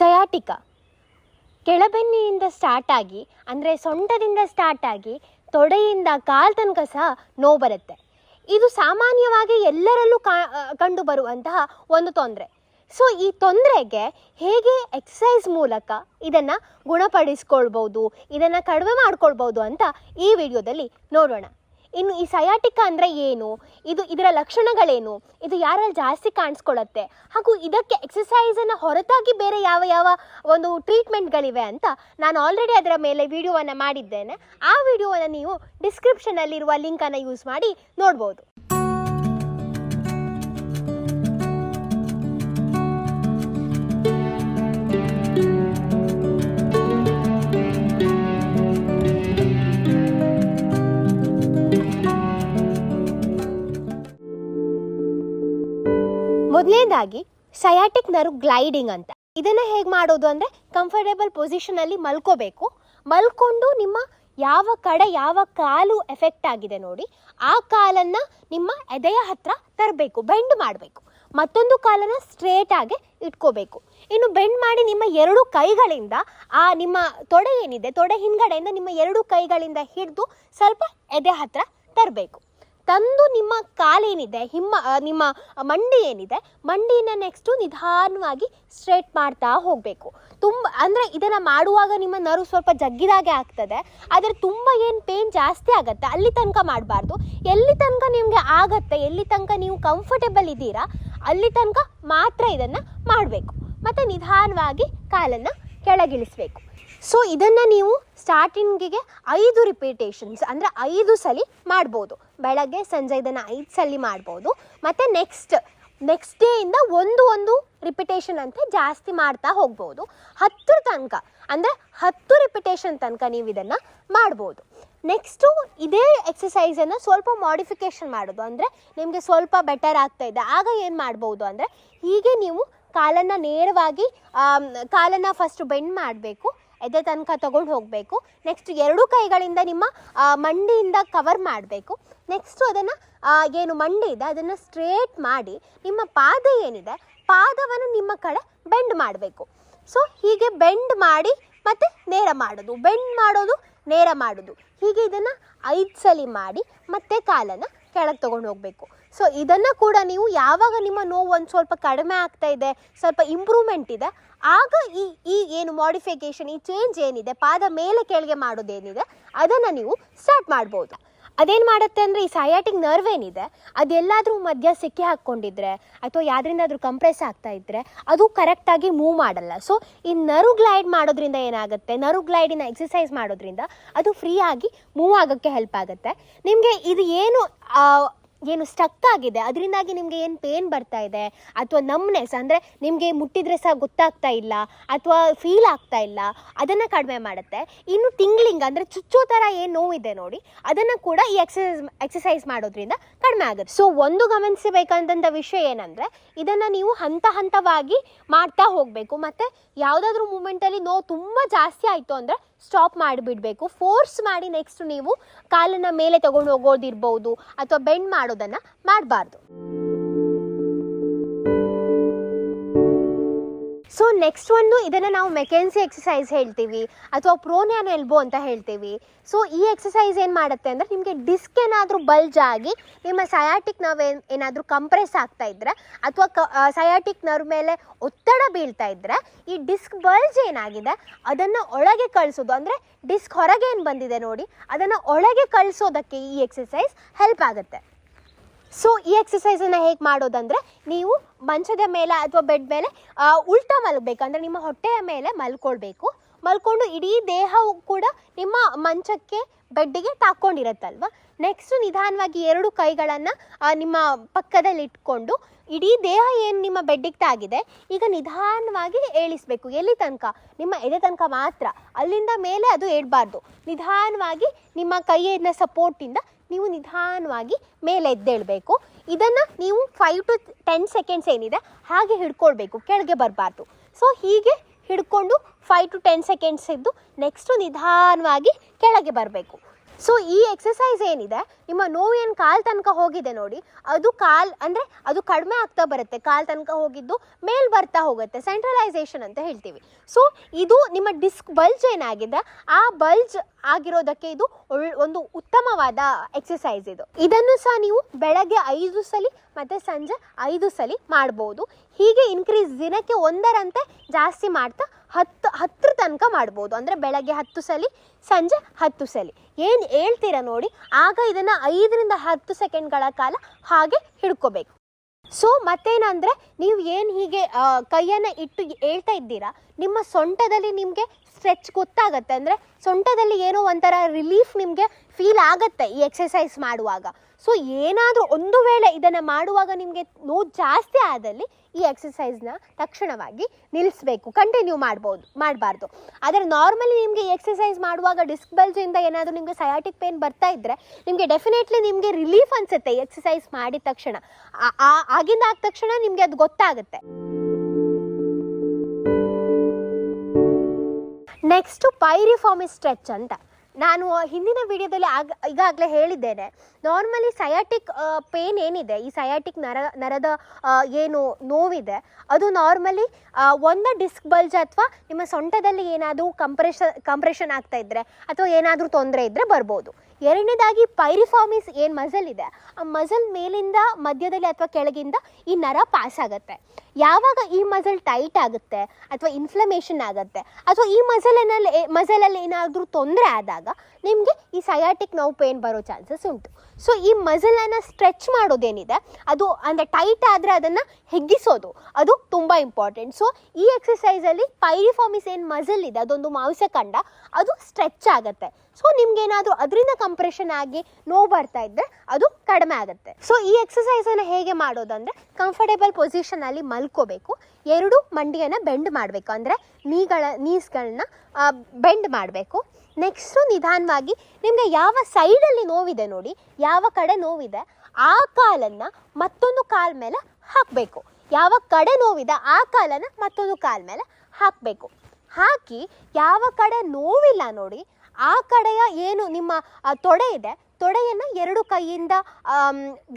ಸಯಾಟಿಕ. ಕೆಳಬೆನ್ನಿಯಿಂದ start ಆಗಿ, ಅಂದರೆ ಸೊಂಟದಿಂದ start ಆಗಿ, ತೊಡೆಯಿಂದ ಕಾಲ್ ತನಕ ಸಹ ನೋವು ಬರುತ್ತೆ. ಇದು ಸಾಮಾನ್ಯವಾಗಿ ಎಲ್ಲರಲ್ಲೂ ಕಂಡು ಬರುವಂತಹ ಒಂದು ತೊಂದರೆ. ಸೊ ಈ ತೊಂದರೆಗೆ ಹೇಗೆ ಎಕ್ಸಸೈಸ್ ಮೂಲಕ ಇದನ್ನು ಗುಣಪಡಿಸ್ಕೊಳ್ಬೋದು ಇದನ್ನು ಕಡಿಮೆ ಮಾಡ್ಕೊಳ್ಬೋದು ಅಂತ ಈ ವಿಡಿಯೋದಲ್ಲಿ ನೋಡೋಣ. ಇನ್ನು ಈ ಸಯಾಟಿಕ ಅಂದರೆ ಏನು? ಇದು ಇದರ ಲಕ್ಷಣಗಳೇನು? ಇದು ಯಾರಲ್ಲಿ ಜಾಸ್ತಿ ಕಾಣಿಸ್ಕೊಳ್ಳುತ್ತೆ? ಹಾಗೂ ಇದಕ್ಕೆ ಎಕ್ಸಸೈಸನ್ನು ಹೊರತಾಗಿ ಬೇರೆ ಯಾವ ಯಾವ ಒಂದು ಟ್ರೀಟ್ಮೆಂಟ್ಗಳಿವೆ ಅಂತ ನಾನು ಆಲ್ರೆಡಿ ಅದರ ಮೇಲೆ ವಿಡಿಯೋವನ್ನು ಮಾಡಿದ್ದೇನೆ. ಆ ವಿಡಿಯೋವನ್ನು ನೀವು ಡಿಸ್ಕ್ರಿಪ್ಷನಲ್ಲಿರುವ ಲಿಂಕನ್ನು ಯೂಸ್ ಮಾಡಿ ನೋಡ್ಬೋದು. ಮೊದಲನೇದಾಗಿ ಸಯಾಟಿಕ್ ನರ್ವ್ ಗ್ಲೈಡಿಂಗ್ ಅಂತ. ಇದನ್ನ ಹೇಗೆ ಮಾಡೋದು ಅಂದರೆ ಕಂಫರ್ಟೇಬಲ್ ಪೊಸಿಷನಲ್ಲಿ ಮಲ್ಕೋಬೇಕು. ಮಲ್ಕೊಂಡು ನಿಮ್ಮ ಯಾವ ಕಡೆ ಯಾವ ಕಾಲು ಎಫೆಕ್ಟ್ ಆಗಿದೆ ನೋಡಿ, ಆ ಕಾಲನ್ನು ನಿಮ್ಮ ಎದೆಯ ಹತ್ರ ತರಬೇಕು, ಬೆಂಡ್ ಮಾಡಬೇಕು. ಮತ್ತೊಂದು ಕಾಲನ್ನು ಸ್ಟ್ರೇಟ್ ಆಗಿ ಇಟ್ಕೋಬೇಕು. ಇನ್ನು ಬೆಂಡ್ ಮಾಡಿ ನಿಮ್ಮ ಎರಡು ಕೈಗಳಿಂದ ಆ ನಿಮ್ಮ ತೊಡೆ ಏನಿದೆ, ತೊಡೆ ಹಿಂದ್ಗಡೆಯಿಂದ ನಿಮ್ಮ ಎರಡು ಕೈಗಳಿಂದ ಹಿಡಿದು ಸ್ವಲ್ಪ ಎದೆ ಹತ್ರ ತರಬೇಕು. ತಂದು ನಿಮ್ಮ ಕಾಲೇನಿದೆ ಹಿಮ್ಮ ನಿಮ್ಮ ಮಂಡಿ ಏನಿದೆ, ಮಂಡಿನ ನೆಕ್ಸ್ಟು ನಿಧಾನವಾಗಿ ಸ್ಟ್ರೇಟ್ ಮಾಡ್ತಾ ಹೋಗಬೇಕು. ತುಂಬ, ಅಂದರೆ ಇದನ್ನು ಮಾಡುವಾಗ ನಿಮ್ಮ ನರು ಸ್ವಲ್ಪ ಜಗ್ಗಿದಾಗೆ ಆಗ್ತದೆ, ಆದರೆ ತುಂಬ ಏನು ಪೇನ್ ಜಾಸ್ತಿ ಆಗುತ್ತೆ, ಅಲ್ಲಿ ತನಕ ಮಾಡಬಾರ್ದು. ಎಲ್ಲಿ ತನಕ ನಿಮಗೆ ಆಗತ್ತೆ, ಎಲ್ಲಿ ತನಕ ನೀವು ಕಂಫರ್ಟೇಬಲ್ ಇದ್ದೀರಾ, ಅಲ್ಲಿ ತನಕ ಮಾತ್ರ ಇದನ್ನು ಮಾಡಬೇಕು. ಮತ್ತು ನಿಧಾನವಾಗಿ ಕಾಲನ್ನು ಕೆಳಗಿಳಿಸ್ಬೇಕು. ಸೊ ಇದನ್ನು ನೀವು ಸ್ಟಾರ್ಟಿಂಗಿಗೆ ಐದು ರಿಪೀಟೇಷನ್ಸ್ ಅಂದರೆ ಐದು ಸಲ ಮಾಡ್ಬೋದು. ಬೆಳಗ್ಗೆ, ಸಂಜೆ ಇದನ್ನು ಐದು ಸಲ ಮಾಡ್ಬೋದು. ಮತ್ತು ನೆಕ್ಸ್ಟ್ ನೆಕ್ಸ್ಟ್ ಡೇಯಿಂದ ಒಂದು ಒಂದು ರಿಪಿಟೇಷನ್ ಅಂತ ಜಾಸ್ತಿ ಮಾಡ್ತಾ ಹೋಗ್ಬೋದು. ಹತ್ತರ ತನಕ, ಅಂದರೆ ಹತ್ತು ರಿಪಿಟೇಷನ್ ತನಕ ನೀವು ಇದನ್ನು ಮಾಡ್ಬೋದು. ನೆಕ್ಸ್ಟು ಇದೇ ಎಕ್ಸಸೈಸನ್ನು ಸ್ವಲ್ಪ ಮಾಡಿಫಿಕೇಷನ್ ಮಾಡೋದು. ಅಂದರೆ ನಿಮಗೆ ಸ್ವಲ್ಪ ಬೆಟರ್ ಆಗ್ತಾ ಇದೆ. ಆಗ ಏನು ಮಾಡ್ಬೋದು ಅಂದರೆ ಹೀಗೆ ನೀವು ಕಾಲನ್ನು ನೇರವಾಗಿ ಕಾಲನ್ನು ಫಸ್ಟ್ ಬೆಂಡ್ ಮಾಡಬೇಕು. ಎದೆ ತನಕ ತಗೊಂಡು ಹೋಗಬೇಕು. ನೆಕ್ಸ್ಟ್ ಎರಡೂ ಕೈಗಳಿಂದ ನಿಮ್ಮ ಮಂಡಿಯಿಂದ ಕವರ್ ಮಾಡಬೇಕು. ನೆಕ್ಸ್ಟು ಅದನ್ನು ಏನು ಮಂಡಿ ಇದೆ, ಅದನ್ನು ಸ್ಟ್ರೇಟ್ ಮಾಡಿ ನಿಮ್ಮ ಪಾದ ಏನಿದೆ, ಪಾದವನ್ನು ನಿಮ್ಮ ಕಡೆ ಬೆಂಡ್ ಮಾಡಬೇಕು. ಸೊ ಹೀಗೆ ಬೆಂಡ್ ಮಾಡಿ ಮತ್ತೆ ನೇರ ಮಾಡೋದು. ಬೆಂಡ್ ಮಾಡೋದು, ನೇರ ಮಾಡೋದು. ಹೀಗೆ ಇದನ್ನು ಐದು ಸಲ ಮಾಡಿ ಮತ್ತೆ ಕಾಲನ್ನು ಕೆಳಗೆ ತೊಗೊಂಡು ಹೋಗಬೇಕು. ಸೊ ಇದನ್ನು ಕೂಡ ನೀವು ಯಾವಾಗ ನಿಮ್ಮ ನೋವು ಒಂದು ಸ್ವಲ್ಪ ಕಡಿಮೆ ಆಗ್ತಾ ಇದೆ, ಸ್ವಲ್ಪ ಇಂಪ್ರೂವ್ಮೆಂಟ್ ಇದೆ, ಆಗ ಈ ಈ ಏನು ಮಾಡಿಫಿಕೇಷನ್ ಈ ಚೇಂಜ್ ಏನಿದೆ, ಪಾದ ಮೇಲೆ ಕೆಳಗೆ ಮಾಡೋದೇನಿದೆ, ಅದನ್ನು ನೀವು ಸ್ಟಾರ್ಟ್ ಮಾಡ್ಬೋದು. ಅದೇನು ಮಾಡುತ್ತೆ ಅಂದರೆ ಈ ಸಯಾಟಿಕ್ ನರ್ವ್ ಏನಿದೆ, ಅದೆಲ್ಲಾದರೂ ಮಧ್ಯ ಸಿಕ್ಕಿ ಹಾಕ್ಕೊಂಡಿದ್ರೆ, ಅಥವಾ ಯಾವ್ದ್ರಿಂದಾದ್ರೂ ಕಂಪ್ರೆಸ್ ಆಗ್ತಾ ಇದ್ದರೆ ಅದು ಕರೆಕ್ಟಾಗಿ ಮೂವ್ ಮಾಡಲ್ಲ. ಸೊ ಈ ನರು ಗ್ಲೈಡ್ ಮಾಡೋದ್ರಿಂದ ಏನಾಗುತ್ತೆ ನರು ಗ್ಲೈಡಿನ ಎಕ್ಸಸೈಸ್ ಮಾಡೋದ್ರಿಂದ ಅದು ಫ್ರೀ ಆಗಿ ಮೂವ್ ಆಗೋಕ್ಕೆ ಹೆಲ್ಪ್ ಆಗುತ್ತೆ. ನಿಮಗೆ ಇದು ಏನು ಏನು ಸ್ಟಕ್ ಆಗಿದೆ. ಅದರಿಂದಾಗಿ ನಿಮಗೆ ಏನು ಪೇನ್ ಬರ್ತಾ ಇದೆ? ಅಥವಾ ನಮ್ನೆಸ್ ಅಂದರೆ ನಿಮಗೆ ಮುಟ್ಟಿದ್ರೆ ಸಹ ಗೊತ್ತಾಗ್ತಾ ಇಲ್ಲ, ಅಥವಾ ಫೀಲ್ ಆಗ್ತಾ ಇಲ್ಲ, ಅದನ್ನು ಕಡಿಮೆ ಮಾಡುತ್ತೆ. ಇನ್ನು ತಿಂಗ್ಲಿಂಗ್ ಅಂದರೆ ಚುಚ್ಚೋ ಥರ ಏನು ನೋವಿದೆ ನೋಡಿ, ಅದನ್ನು ಕೂಡ ಈ ಎಕ್ಸಸೈಸ್ ಎಕ್ಸಸೈಸ್ ಮಾಡೋದ್ರಿಂದ ಕಡಿಮೆ ಆಗುತ್ತೆ. ಸೊ ಒಂದು ಗಮನಿಸಬೇಕಂತ ವಿಷಯ ಏನಂದರೆ, ಇದನ್ನು ನೀವು ಹಂತ ಹಂತವಾಗಿ ಮಾಡ್ತಾ ಹೋಗಬೇಕು. ಮತ್ತು ಯಾವುದಾದ್ರೂ ಮೂಮೆಂಟಲ್ಲಿ ನೋವು ತುಂಬ ಜಾಸ್ತಿ ಆಯಿತು ಅಂದರೆ ಸ್ಟಾಪ್ ಮಾಡಿಬಿಡಬೇಕು. ಫೋರ್ಸ್ ಮಾಡಿ ನೆಕ್ಸ್ಟ್ ನೀವು ಕಾಲನ್ನು ಮೇಲೆ ತಗೊಂಡು ಹೋಗೋದಿರ್ಬೋದು ಅಥವಾ ಬೆಂಡ್ ಮಾಡೋದನ್ನು ಮಾಡಬಾರ್ದು. ಸೊ ನೆಕ್ಸ್ಟ್ ಒಂದು ಇದನ್ನು ನಾವು ಮೆಕೆನ್ಸಿ ಎಕ್ಸಸೈಸ್ ಹೇಳ್ತೀವಿ. ಅಥವಾ ಪ್ರೋನ್ಯಾನ್ ಎಲ್ಬೋ ಅಂತ ಹೇಳ್ತೀವಿ. ಸೊ ಈ ಎಕ್ಸಸೈಸ್ ಏನು ಮಾಡುತ್ತೆ ಅಂದರೆ ನಿಮಗೆ ಡಿಸ್ಕ್ ಏನಾದರೂ ಬಲ್ಜ್ ಆಗಿ ನಿಮ್ಮ ಸಯಾಟಿಕ್ ನರ್ವ್ ಏನು, ಏನಾದರೂ ಕಂಪ್ರೆಸ್ ಆಗ್ತಾ ಇದ್ದರೆ ಅಥವಾ ಕ ಸಯಾಟಿಕ್ ನರ್ವ್ ಮೇಲೆ ಒತ್ತಡ ಬೀಳ್ತಾ ಇದ್ದರೆ ಈ ಡಿಸ್ಕ್ ಬಲ್ಜ್ ಏನಾಗಿದೆ? ಅದನ್ನು ಒಳಗೆ ಕಳಿಸೋದು. ಅಂದರೆ ಡಿಸ್ಕ್ ಹೊರಗೆ ಏನು ಬಂದಿದೆ ನೋಡಿ? ಅದನ್ನು ಒಳಗೆ ಕಳಿಸೋದಕ್ಕೆ ಈ ಎಕ್ಸಸೈಸ್ ಹೆಲ್ಪ್ ಆಗುತ್ತೆ. ಸೊ ಈ ಎಕ್ಸಸೈಸನ್ನು ಹೇಗೆ ಮಾಡೋದಂದರೆ, ನೀವು ಮಂಚದ ಮೇಲೆ ಅಥವಾ ಬೆಡ್ ಮೇಲೆ ಉಲ್ಟ ಮಲಗಬೇಕು. ಅಂದರೆ ನಿಮ್ಮ ಹೊಟ್ಟೆಯ ಮೇಲೆ ಮಲ್ಕೊಳ್ಬೇಕು. ಮಲ್ಕೊಂಡು ಇಡೀ ದೇಹವು ಕೂಡ ನಿಮ್ಮ ಮಂಚಕ್ಕೆ, ಬೆಡ್ಡಿಗೆ ತಾಕೊಂಡಿರತ್ತಲ್ವ? ನೆಕ್ಸ್ಟ್ ನಿಧಾನವಾಗಿ ಎರಡು ಕೈಗಳನ್ನು ನಿಮ್ಮ ಪಕ್ಕದಲ್ಲಿ ಇಟ್ಕೊಂಡು ಇಡೀ ದೇಹ ಏನು ನಿಮ್ಮ ಬೆಡ್ಡಿಗೆ ತಾಗಿದೆ, ಈಗ ನಿಧಾನವಾಗಿ ಏಳಿಸ್ಬೇಕು. ಎಲ್ಲಿ ತನಕ? ನಿಮ್ಮ ಎದೆ ತನಕ ಮಾತ್ರ. ಅಲ್ಲಿಂದ ಮೇಲೆ ಅದು ಏಳಬಾರ್ದು. ನಿಧಾನವಾಗಿ ನಿಮ್ಮ ಕೈಯನ್ನ ಸಪೋರ್ಟಿಂದ ನೀವು ನಿಧಾನವಾಗಿ ಮೇಲೆ ಎದ್ದೇಳಬೇಕು. ಇದನ್ನು ನೀವು ಫೈವ್ ಟು ಟೆನ್ ಸೆಕೆಂಡ್ಸ್ ಏನಿದೆ, ಹಾಗೆ ಹಿಡ್ಕೊಳ್ಬೇಕು, ಕೆಳಗೆ ಬರಬಾರ್ದು. ಸೊ ಹೀಗೆ ಹಿಡ್ಕೊಂಡು ಫೈವ್ ಟು ಟೆನ್ ಸೆಕೆಂಡ್ಸ್ ಇದ್ದು ನೆಕ್ಸ್ಟು ನಿಧಾನವಾಗಿ ಕೆಳಗೆ ಬರಬೇಕು. ಸೊ ಈ ಎಕ್ಸಸೈಸ್ ಏನಿದೆ? ನಿಮ್ಮ ನೋವು ಏನು ಕಾಲ್ ತನಕ ಹೋಗಿದೆ ನೋಡಿ. ಅದು ಕಾಲ್ ಅಂದರೆ ಅದು ಕಡಿಮೆ ಆಗ್ತಾ ಬರುತ್ತೆ. ಕಾಲ್ ತನಕ ಹೋಗಿದ್ದು ಮೇಲ್ ಬರ್ತಾ ಹೋಗುತ್ತೆ. ಸೆಂಟ್ರಲೈಸೇಷನ್ ಅಂತ ಹೇಳ್ತೀವಿ. ಸೊ ಇದು ನಿಮ್ಮ ಡಿಸ್ಕ್ ಬಲ್ಜ್ ಏನಾಗಿದೆ? ಆ ಬಲ್ಜ್ ಆಗಿರೋದಕ್ಕೆ ಇದು ಒಂದು ಉತ್ತಮವಾದ ಎಕ್ಸಸೈಸ್ ಇದು. ಇದನ್ನು ಸಹ ನೀವು ಬೆಳಗ್ಗೆ ಐದು ಸಲ ಮತ್ತು ಸಂಜೆ ಐದು ಸಲ ಮಾಡ್ಬೋದು. ಹೀಗೆ ಇನ್ಕ್ರೀಸ್ ದಿನಕ್ಕೆ ಒಂದರಂತೆ ಜಾಸ್ತಿ ಮಾಡ್ತಾ ಹತ್ತು ಹತ್ತರ ತನಕ ಮಾಡ್ಬೋದು. ಅಂದರೆ ಬೆಳಗ್ಗೆ ಹತ್ತು ಸಲ, ಸಂಜೆ ಹತ್ತು ಸಲ. ಏನು ಹೇಳ್ತೀರಾ ನೋಡಿ, ಆಗ ಇದನ್ನು ಐದರಿಂದ ಹತ್ತು ಸೆಕೆಂಡ್ಗಳ ಕಾಲ ಹಾಗೆ ಹಿಡ್ಕೋಬೇಕು. ಸೊ ಮತ್ತೇನಂದರೆ, ನೀವು ಏನು ಹೀಗೆ ಕೈಯನ್ನು ಇಟ್ಟು ಹೇಳ್ತಾ ಇದ್ದೀರಾ, ನಿಮ್ಮ ಸೊಂಟದಲ್ಲಿ ನಿಮಗೆ ಸ್ಟ್ರೆಚ್ ಗೊತ್ತಾಗತ್ತೆ ಅಂದರೆ ಸೊಂಟದಲ್ಲಿ ಏನೋ ಒಂಥರ ರಿಲೀಫ್ ನಿಮಗೆ ಫೀಲ್ ಆಗುತ್ತೆ ಈ ಎಕ್ಸಸೈಸ್ ಮಾಡುವಾಗ. ಸೊ ಏನಾದರೂ ಒಂದು ವೇಳೆ ಇದನ್ನು ಮಾಡುವಾಗ ನಿಮಗೆ ನೋವು ಜಾಸ್ತಿ ಆದಲ್ಲಿ ಈ ಎಕ್ಸಸೈಸ್ನ ತಕ್ಷಣವಾಗಿ ನಿಲ್ಲಿಸಬೇಕು ಕಂಟಿನ್ಯೂ ಮಾಡ್ಬೋದು, ಮಾಡಬಾರ್ದು. ಆದರೆ ನಾರ್ಮಲಿ ನಿಮಗೆ ಎಕ್ಸಸೈಸ್ ಮಾಡುವಾಗ ಡಿಸ್ಕ್ ಬಲ್ಜಿಂದ ಏನಾದರೂ ನಿಮಗೆ ಸಯಾಟಿಕ್ ಪೇನ್ ಬರ್ತಾ ಇದ್ದರೆ ನಿಮಗೆ ಡೆಫಿನೆಟ್ಲಿ ನಿಮಗೆ ರಿಲೀಫ್ ಅನಿಸುತ್ತೆ ಎಕ್ಸಸೈಸ್ ಮಾಡಿದ ತಕ್ಷಣ. ಆಗಿಂದ ಆದ ತಕ್ಷಣ ನಿಮಗೆ ಅದು ಗೊತ್ತಾಗುತ್ತೆ. ನೆಕ್ಸ್ಟು ಪೈರಿಫಾರ್ಮಿ ಸ್ಟ್ರೆಚ್ ಅಂತ. ನಾನು ಹಿಂದಿನ ವಿಡಿಯೋದಲ್ಲಿ ಆಗ, ಈಗಾಗಲೇ ಹೇಳಿದ್ದೇನೆ. ನಾರ್ಮಲಿ ಸಯಾಟಿಕ್ ಪೇನ್ ಏನಿದೆ? ಈ ಸಯಾಟಿಕ್ ನರ, ನರದ ಏನು ನೋವಿದೆ, ಅದು ನಾರ್ಮಲಿ ಒಂದು ಡಿಸ್ಕ್ ಬಲ್ಜ್ ಅಥವಾ ನಿಮ್ಮ ಸೊಂಟದಲ್ಲಿ ಏನಾದರೂ ಕಂಪ್ರೆಷನ್ ಕಂಪ್ರೆಷನ್ ಆಗ್ತಾ ಇದ್ದರೆ ಅಥವಾ ಏನಾದರೂ ತೊಂದರೆ ಇದ್ದರೆ ಬರ್ಬೋದು. ಎರಡನೇದಾಗಿ ಪೈರಿಫಾರ್ಮಿಸ್ ಏನು ಮಸಲ್ ಇದೆ? ಆ ಮಸಲ್ ಮೇಲಿಂದ ಮಧ್ಯದಲ್ಲಿ ಅಥವಾ ಕೆಳಗಿಂದ ಈ ನರ ಪಾಸ್ ಆಗುತ್ತೆ. ಯಾವಾಗ ಈ ಮಸಲ್ ಟೈಟ್ ಆಗುತ್ತೆ ಅಥವಾ ಇನ್ಫ್ಲಮೇಷನ್ ಆಗುತ್ತೆ ಅಥವಾ ಈ ಮಸಲಿನಲ್ಲಿ ಮಸಲಲ್ಲಿ ಏನಾದರೂ ತೊಂದರೆ ಆದಾಗ ನಿಮಗೆ ಈ ಸಯಾಟಿಕ್ ನೋವು ಪೇನ್ ಬರೋ ಚಾನ್ಸಸ್ ಉಂಟು. ಸೊ ಈ ಮಸಲನ್ನು ಸ್ಟ್ರೆಚ್ ಮಾಡೋದೇನಿದೆ? ಅದು ಅಂದರೆ ಟೈಟ್ ಆದರೆ ಅದನ್ನು ಹೆಗ್ಗಿಸೋದು. ಅದು ತುಂಬ ಇಂಪಾರ್ಟೆಂಟ್ ಸೊ ಈ ಎಕ್ಸಸೈಸಲ್ಲಿ ಪೈರಿಫಾರ್ಮಿಸ್ ಏನು ಮಸಲ್ ಇದೆ, ಅದೊಂದು ಮಾಂಸಖಂಡ ಅದು ಸ್ಟ್ರೆಚ್ ಆಗುತ್ತೆ. ಸೊ ನಿಮ್ಗೇನಾದರೂ ಅದರಿಂದ ಕಂಪ್ರೆಷನ್ ಆಗಿ ನೋವು ಬರ್ತಾ ಇದ್ದರೆ ಅದು ಕಡಿಮೆ ಆಗುತ್ತೆ. ಸೊ ಈ ಎಕ್ಸಸೈಸನ್ನು ಹೇಗೆ ಮಾಡೋದಂದರೆ ಕಂಫರ್ಟೇಬಲ್ ಪೊಸಿಷನಲ್ಲಿ ಮಲ್ಕೋಬೇಕು. ಎರಡು ಮಂಡಿಯನ್ನು ಬೆಂಡ್ ಮಾಡಬೇಕು. ಅಂದರೆ, ನೀಗಳ, ನೀಸ್ಗಳನ್ನ ಬೆಂಡ್ ಮಾಡಬೇಕು. ನೆಕ್ಸ್ಟು ನಿಧಾನವಾಗಿ ನಿಮಗೆ ಯಾವ ಸೈಡಲ್ಲಿ ನೋವಿದೆ ನೋಡಿ, ಯಾವ ಕಡೆ ನೋವಿದೆ, ಆ ಕಾಲನ್ನು ಮತ್ತೊಂದು ಕಾಲ ಮೇಲೆ ಹಾಕಬೇಕು. ಯಾವ ಕಡೆ ನೋವಿದೆ, ಆ ಕಾಲನ್ನು ಮತ್ತೊಂದು ಕಾಲ ಮೇಲೆ ಹಾಕಬೇಕು. ಹಾಕಿ ಯಾವ ಕಡೆ ನೋವಿಲ್ಲ ನೋಡಿ, ಆ ಕಡೆಯ ಏನು ನಿಮ್ಮ ತೊಡೆ ಇದೆ ತೊಡೆಯನ್ನು ಎರಡು ಕೈಯಿಂದ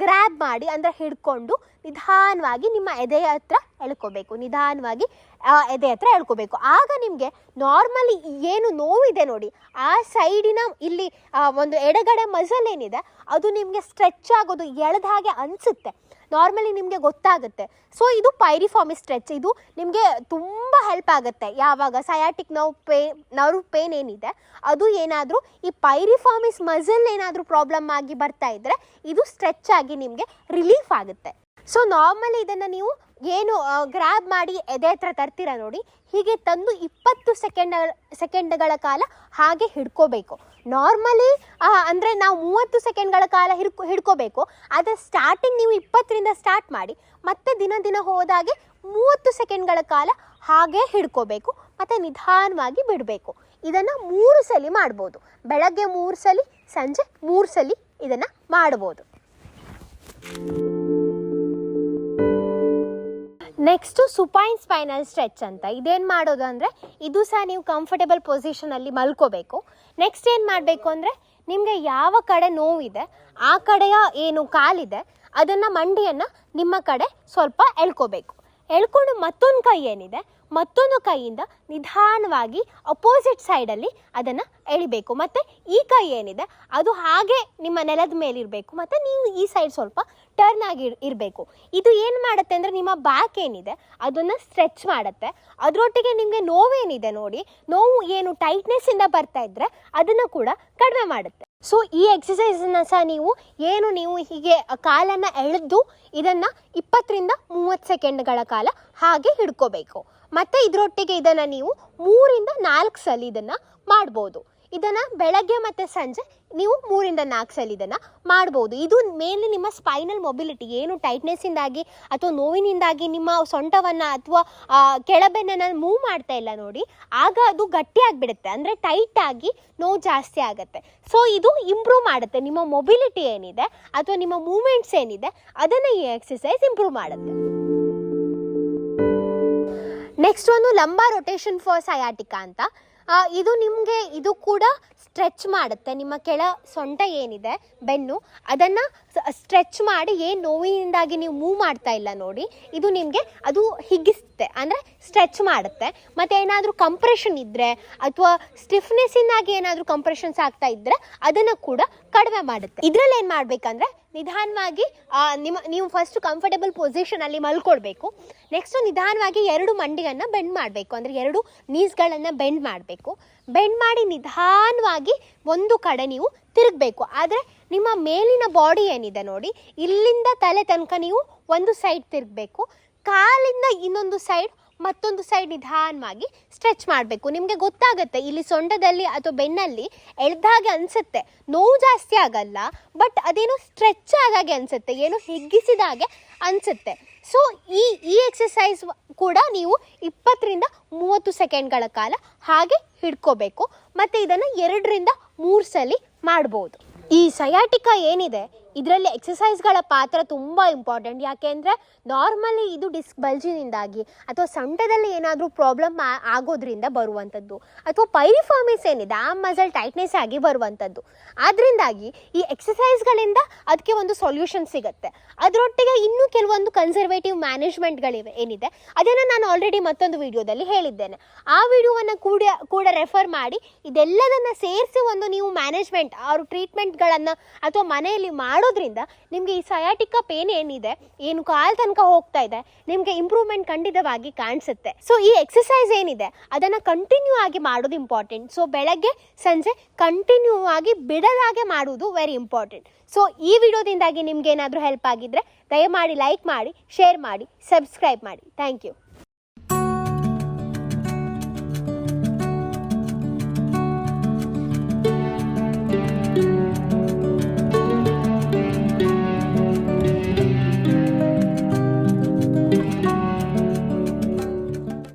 ಗ್ರ್ಯಾಬ್ ಮಾಡಿ ಅಂದರೆ ಹಿಡ್ಕೊಂಡು ನಿಧಾನವಾಗಿ ನಿಮ್ಮ ಎದೆಯ ಹತ್ರ ಎಳ್ಕೋಬೇಕು. ನಿಧಾನವಾಗಿ ಎದೆ ಹತ್ರ ಎಳ್ಕೋಬೇಕು. ಆಗ ನಿಮಗೆ ನಾರ್ಮಲಿ ಏನು ನೋವಿದೆ ನೋಡಿ, ಆ ಸೈಡಿನ ಇಲ್ಲಿ ಒಂದು ಎಡಗಡೆ ಮಸಲ್ ಏನಿದೆ, ಅದು ನಿಮಗೆ ಸ್ಟ್ರೆಚ್ ಆಗೋದು, ಎಳೆದ ಹಾಗೆ ಅನಿಸುತ್ತೆ. ನಾರ್ಮಲಿ ನಿಮಗೆ ಗೊತ್ತಾಗುತ್ತೆ. ಸೊ ಇದು ಪೈರಿಫಾರ್ಮಿ ಸ್ಟ್ರೆಚ್ ಇದು ನಿಮಗೆ ತುಂಬ ಹೆಲ್ಪ್ ಆಗುತ್ತೆ. ಯಾವಾಗ? ಸಯಾಟಿಕ್ ನೋವು ಪೇ ನರ್ವ್ ಪೇನ್ ಏನಿದೆ, ಅದು ಏನಾದರೂ ಈ ಪೈರಿಫಾರ್ಮಿಸ್ ಮಸಲ್ ಏನಾದರೂ ಪ್ರಾಬ್ಲಮ್ ಆಗಿ ಬರ್ತಾ ಇದ್ದರೆ ಇದು ಸ್ಟ್ರೆಚ್ ಆಗಿ ನಿಮಗೆ ರಿಲೀಫ್ ಆಗುತ್ತೆ. ಸೊ ನಾರ್ಮಲಿ ಇದನ್ನು ನೀವು ಏನು ಗ್ರ್ಯಾಬ್ ಮಾಡಿ ಎದೆ ಹತ್ರ ತರ್ತೀರ ನೋಡಿ, ಹೀಗೆ ತಂದು ಇಪ್ಪತ್ತು ಸೆಕೆಂಡ್ ಸೆಕೆಂಡ್ಗಳ ಕಾಲ ಹಾಗೆ ಹಿಡ್ಕೋಬೇಕು. ನಾರ್ಮಲಿ ಅಂದರೆ ನಾವು ಮೂವತ್ತು ಸೆಕೆಂಡ್ಗಳ ಕಾಲ ಹಿಡ್ಕೊ, ಹಿಡ್ಕೋಬೇಕು. ಆದರೆ ಸ್ಟಾರ್ಟಿಂಗ್ ನೀವು ಇಪ್ಪತ್ತರಿಂದ ಸ್ಟಾರ್ಟ್ ಮಾಡಿ, ಮತ್ತೆ ದಿನ ದಿನ ಹೋದಾಗೆ ಮೂವತ್ತು ಸೆಕೆಂಡ್ಗಳ ಕಾಲ ಹಾಗೆ ಹಿಡ್ಕೋಬೇಕು, ಮತ್ತು ನಿಧಾನವಾಗಿ ಬಿಡಬೇಕು. ಇದನ್ನು ಮೂರು ಸಲ ಮಾಡ್ಬೋದು. ಬೆಳಗ್ಗೆ ಮೂರು ಸಲ, ಸಂಜೆ ಮೂರು ಸಲ ಇದನ್ನು ಮಾಡ್ಬೋದು. ನೆಕ್ಸ್ಟು ಸುಪೈನ್ ಸ್ಪೈನಲ್ ಸ್ಟ್ರೆಚ್ ಅಂತ. ಇದೇನು ಮಾಡೋದು ಅಂದರೆ, ಇದು ಸಹ ನೀವು ಕಂಫರ್ಟೇಬಲ್ ಪೊಸಿಷನಲ್ಲಿ ಮಲ್ಕೋಬೇಕು. ನೆಕ್ಸ್ಟ್ ಏನು ಮಾಡಬೇಕು ಅಂದರೆ, ನಿಮಗೆ ಯಾವ ಕಡೆ ನೋವಿದೆ, ಆ ಕಡೆಯ ಏನು ಕಾಲಿದೆ, ಅದನ್ನು ಮಂಡಿಯನ್ನು ನಿಮ್ಮ ಕಡೆ ಸ್ವಲ್ಪ ಎಳ್ಕೋಬೇಕು. ಎಳ್ಕೊಂಡು ಮತ್ತೊಂದು ಕೈ ಏನಿದೆ, ಮತ್ತೊಂದು ಕೈಯಿಂದ ನಿಧಾನವಾಗಿ ಅಪೋಸಿಟ್ ಸೈಡಲ್ಲಿ ಅದನ್ನು ಎಳಿಬೇಕು. ಮತ್ತು ಈ ಕೈ ಏನಿದೆ, ಅದು ಹಾಗೆ ನಿಮ್ಮ ನೆಲದ ಮೇಲೆ ಇರಬೇಕು. ಮತ್ತು ನೀವು ಈ ಸೈಡ್ ಸ್ವಲ್ಪ ಟರ್ನ್ ಆಗಿ ಇರಬೇಕು. ಇದು ಏನು ಮಾಡುತ್ತೆ ಅಂದರೆ ನಿಮ್ಮ ಬ್ಯಾಕ್ ಏನಿದೆ, ಅದನ್ನು ಸ್ಟ್ರೆಚ್ ಮಾಡುತ್ತೆ. ಅದರೊಟ್ಟಿಗೆ ನಿಮಗೆ ನೋವೇನಿದೆ ನೋಡಿ, ನೋವು ಏನು ಟೈಟ್ನೆಸ್ಸಿಂದ ಬರ್ತಾ ಇದ್ದರೆ ಅದನ್ನು ಕೂಡ ಕಡಿಮೆ ಮಾಡುತ್ತೆ. ಸೊ ಈ ಎಕ್ಸಸೈಸನ್ನು ಸಹ ನೀವು ಏನು ನೀವು ಹೀಗೆ ಕಾಲನ್ನು ಎಳೆದು ಇದನ್ನು ಇಪ್ಪತ್ತರಿಂದ ಮೂವತ್ತು ಸೆಕೆಂಡ್ಗಳ ಕಾಲ ಹಾಗೆ ಹಿಡ್ಕೋಬೇಕು. ಮತ್ತು ಇದರೊಟ್ಟಿಗೆ ಇದನ್ನು ನೀವು ಮೂರಿಂದ ನಾಲ್ಕು ಸಲ ಇದನ್ನು ಮಾಡ್ಬೋದು. ಇದನ್ನು ಬೆಳಗ್ಗೆ ಮತ್ತು ಸಂಜೆ ನೀವು ಮೂರಿಂದ ನಾಲ್ಕು ಸಲ ಇದನ್ನು ಮಾಡ್ಬೋದು. ಇದು ಮೇನ್ಲಿ ನಿಮ್ಮ ಸ್ಪೈನಲ್ ಮೊಬಿಲಿಟಿ ಏನು ಟೈಟ್ನೆಸ್ಸಿಂದಾಗಿ ಅಥವಾ ನೋವಿನಿಂದಾಗಿ ನಿಮ್ಮ ಸೊಂಟವನ್ನು ಅಥವಾ ಕೆಳಬೆನ್ನನ್ನು ಮೂವ್ ಮಾಡ್ತಾ ಇಲ್ಲ ನೋಡಿ, ಆಗ ಅದು ಗಟ್ಟಿಯಾಗಿಬಿಡುತ್ತೆ ಅಂದರೆ ಟೈಟಾಗಿ ನೋವು ಜಾಸ್ತಿ ಆಗುತ್ತೆ. ಸೊ ಇದು ಇಂಪ್ರೂವ್ ಮಾಡುತ್ತೆ. ನಿಮ್ಮ ಮೊಬಿಲಿಟಿ ಏನಿದೆ ಅಥವಾ ನಿಮ್ಮ ಮೂಮೆಂಟ್ಸ್ ಏನಿದೆ ಅದನ್ನು ಈ ಎಕ್ಸಸೈಸ್ ಇಂಪ್ರೂವ್ ಮಾಡುತ್ತೆ. ನೆಕ್ಸ್ಟ್ ಒಂದು ಲಂಬಾ ರೊಟೇಷನ್ ಫಾರ್ ಸಯಾಟಿಕಾ ಅಂತ. ಇದು ನಿಮಗೆ ಇದು ಕೂಡ ಸ್ಟ್ರೆಚ್ ಮಾಡುತ್ತೆ. ನಿಮ್ಮ ಕೆಳ ಸೊಂಟ ಏನಿದೆ, ಬೆನ್ನು, ಅದನ್ನು ಸ್ಟ್ರೆಚ್ ಮಾಡಿ ಏನು ನೋವಿನಿಂದಾಗಿ ನೀವು ಮೂವ್ ಮಾಡ್ತಾ ಇಲ್ಲ ನೋಡಿ, ಇದು ನಿಮಗೆ ಅದು ಹಿಗ್ಗಿಸುತ್ತೆ. ಅಂದರೆ ಸ್ಟ್ರೆಚ್ ಮಾಡುತ್ತೆ. ಮತ್ತು ಏನಾದರೂ ಕಂಪ್ರೆಷನ್ ಇದ್ದರೆ ಅಥವಾ ಸ್ಟಿಫ್ನೆಸ್ಸಿಂದಾಗಿ ಏನಾದರೂ ಕಂಪ್ರೆಷನ್ಸ್ ಆಗ್ತಾ ಇದ್ದರೆ ಅದನ್ನು ಕೂಡ ಕಡಿಮೆ ಮಾಡುತ್ತೆ. ಇದರಲ್ಲಿ ಏನು ಮಾಡಬೇಕಂದ್ರೆ ನಿಧಾನವಾಗಿ ನಿಮ್ಮ, ನೀವು ಫಸ್ಟ್ ಕಂಫರ್ಟಬಲ್ ಪೊಸಿಷನಲ್ಲಿ ಮಲ್ಕೊಳ್ಬೇಕು. ನೆಕ್ಸ್ಟು ನಿಧಾನವಾಗಿ ಎರಡು ಮಂಡಿಯನ್ನು ಬೆಂಡ್ ಮಾಡಬೇಕು. ಅಂದರೆ ಎರಡು ನೀಸ್ಗಳನ್ನು ಬೆಂಡ್ ಮಾಡಬೇಕು. ಬೆಂಡ್ ಮಾಡಿ ನಿಧಾನವಾಗಿ ಒಂದು ಕಡೆ ನೀವು ತಿರುಗಬೇಕು. ಆದರೆ ನಿಮ್ಮ ಮೇಲಿನ ಬಾಡಿ ಏನಿದೆ ನೋಡಿ, ಇಲ್ಲಿಂದ ತಲೆ ತನಕ ನೀವು ಒಂದು ಸೈಡ್ ತಿರುಗಬೇಕು. ಕಾಲಿಂದ ಇನ್ನೊಂದು ಸೈಡ್ ಮತ್ತೊಂದು ಸೈಡ್ ನಿಧಾನವಾಗಿ ಸ್ಟ್ರೆಚ್ ಮಾಡಬೇಕು. ನಿಮಗೆ ಗೊತ್ತಾಗುತ್ತೆ, ಇಲ್ಲಿ ಸೊಂಡದಲ್ಲಿ ಅಥವಾ ಬೆನ್ನಲ್ಲಿ ಎಳ್ದಾಗೆ ಅನಿಸುತ್ತೆ. ನೋವು ಜಾಸ್ತಿ ಆಗಲ್ಲ ಬಟ್ ಅದೇನೋ ಸ್ಟ್ರೆಚ್ ಆದಾಗೆ ಅನಿಸುತ್ತೆ, ಏನೋ ಹಿಗ್ಗಿಸಿದಾಗೆ ಅನಿಸುತ್ತೆ. ಸೊ ಈ ಈ ಎಕ್ಸಸೈಸ್ ಕೂಡ ನೀವು ಇಪ್ಪತ್ತರಿಂದ ಮೂವತ್ತು ಸೆಕೆಂಡ್ಗಳ ಕಾಲ ಹಾಗೆ ಹಿಡ್ಕೋಬೇಕು. ಮತ್ತು ಇದನ್ನು ಎರಡರಿಂದ ಮೂರು ಸಲ ಮಾಡ್ಬೋದು. ಈ ಸಯಾಟಿಕ ಏನಿದೆ? ಇದರಲ್ಲಿ ಎಕ್ಸಸೈಸ್ಗಳ ಪಾತ್ರ ತುಂಬ ಇಂಪಾರ್ಟೆಂಟ್ ಯಾಕೆಂದರೆ ನಾರ್ಮಲಿ ಇದು ಡಿಸ್ಕ್ ಬಲ್ಜಿನಿಂದಾಗಿ ಅಥವಾ ಸೊಂಟದಲ್ಲಿ ಏನಾದರೂ ಪ್ರಾಬ್ಲಮ್ ಆಗೋದ್ರಿಂದ ಬರುವಂಥದ್ದು ಅಥವಾ ಪೈರಿಫಾರ್ಮಿಸ್ ಏನಿದೆ, ಆ ಮಸಲ್ ಟೈಟ್ನೆಸ್ ಆಗಿ ಬರುವಂಥದ್ದು ಆದ್ದರಿಂದಾಗಿ ಈ ಎಕ್ಸಸೈಸ್ಗಳಿಂದ ಅದಕ್ಕೆ ಒಂದು ಸೊಲ್ಯೂಷನ್ ಸಿಗುತ್ತೆ. ಅದರೊಟ್ಟಿಗೆ ಇನ್ನೂ ಕೆಲವೊಂದು ಕನ್ಸರ್ವೇಟಿವ್ ಮ್ಯಾನೇಜ್ಮೆಂಟ್ಗಳಿವೆ ಏನಿದೆ. ಅದನ್ನು ನಾನು ಆಲ್ರೆಡಿ ಮತ್ತೊಂದು ವಿಡಿಯೋದಲ್ಲಿ ಹೇಳಿದ್ದೇನೆ. ಆ ವಿಡಿಯೋವನ್ನು ಕೂಡ ಕೂಡ ರೆಫರ್ ಮಾಡಿ ಇದೆಲ್ಲದನ್ನು ಸೇರಿಸಿ ಒಂದು ನೀವು ಮ್ಯಾನೇಜ್ಮೆಂಟ್ ಅವ್ರ ಟ್ರೀಟ್ಮೆಂಟ್ಗಳನ್ನು ಅಥವಾ ಮನೆಯಲ್ಲಿ ಮಾಡೋದ್ರಿಂದ ನಿಮಗೆ ಈ ಸಯಾಟಿಕ ಪೇನ್ ಏನಿದೆ, ಏನು ಕಾಲ್ ತನಕ ಹೋಗ್ತಾ ಇದೆ, ನಿಮಗೆ ಇಂಪ್ರೂವ್ಮೆಂಟ್ ಖಂಡಿತವಾಗಿ ಕಾಣಿಸುತ್ತೆ. ಸೊ ಈ ಎಕ್ಸಸೈಸ್ ಏನಿದೆ, ಅದನ್ನು ಕಂಟಿನ್ಯೂ ಆಗಿ ಮಾಡೋದು ಇಂಪಾರ್ಟೆಂಟ್ ಸೊ ಬೆಳಗ್ಗೆ, ಸಂಜೆ ಕಂಟಿನ್ಯೂ ಆಗಿ ಬಿಡದಾಗೆ ಮಾಡುವುದು ವೆರಿ ಇಂಪಾರ್ಟೆಂಟ್ ಸೊ ಈ ವಿಡಿಯೋದಿಂದಾಗಿ ನಿಮ್ಗೆ ಏನಾದರೂ ಹೆಲ್ಪ್ ಆಗಿದ್ರೆ ದಯಮಾಡಿ ಲೈಕ್ ಮಾಡಿ ಶೇರ್ ಮಾಡಿ ಸಬ್ಸ್ಕ್ರೈಬ್ ಮಾಡಿ. Thank you